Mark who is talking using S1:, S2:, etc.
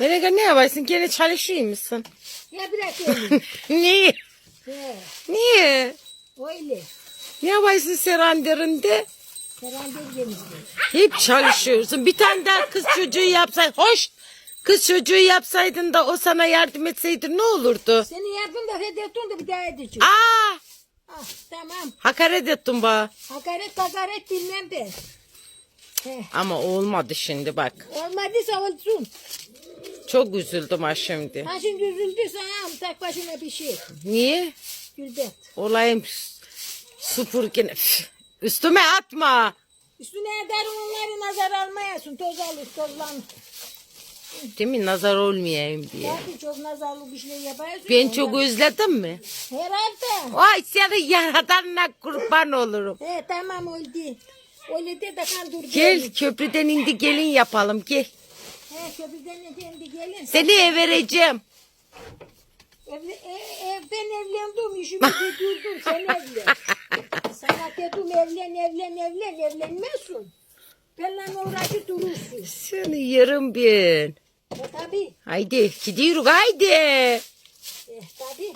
S1: Melek ne yaparsın? Gene çalışıyor musun?
S2: Ya bırak öyle.
S1: Niye?
S2: He,
S1: Niye?
S2: öyle.
S1: Ne yaparsın seranderinde?
S2: Herhalde.
S1: Hep çalışıyorsun. Bir tane daha kız çocuğu yapsaydın. Hoş. Kız çocuğu yapsaydın da o sana yardım etseydi ne olurdu?
S2: Seni yaptım da hedeftim de bir daha edeceğim.
S1: Aa!
S2: Ah, tamam.
S1: Hakaret ettin bana.
S2: Hakaret hakaret bilmem de. He,
S1: Ama olmadı şimdi bak.
S2: olmadıysa olsun.
S1: Çok üzüldüm ha şimdi.
S2: Ha şimdi üzüldüyse ha tek başına bir şey.
S1: Niye?
S2: Gülbet.
S1: Olayım süpürgen. Üstüme atma.
S2: Üstüne eder onları nazar almayasın. Toz alır tozlanır.
S1: Değil mi? Nazar olmayayım diye.
S2: Zaten çok nazarlı bir şey yaparsın.
S1: Ben
S2: ondan-
S1: çok özledim mi?
S2: Herhalde.
S1: Ay senin yaradanına kurban olurum.
S2: He tamam oldu. Öyle de de kandır.
S1: Gel köprüden indi gelin yapalım gel.
S2: He gelin.
S1: Seni ev vereceğim.
S2: Evli, e, evden evlendim, işimi götürdüm, sen evlen. Sana dedim evlen, evlen, evlen, evlenmezsin. Benimle uğraşı durursun.
S1: Seni yerim ben.
S2: E tabi,
S1: Haydi gidiyoruz haydi.
S2: e tabi.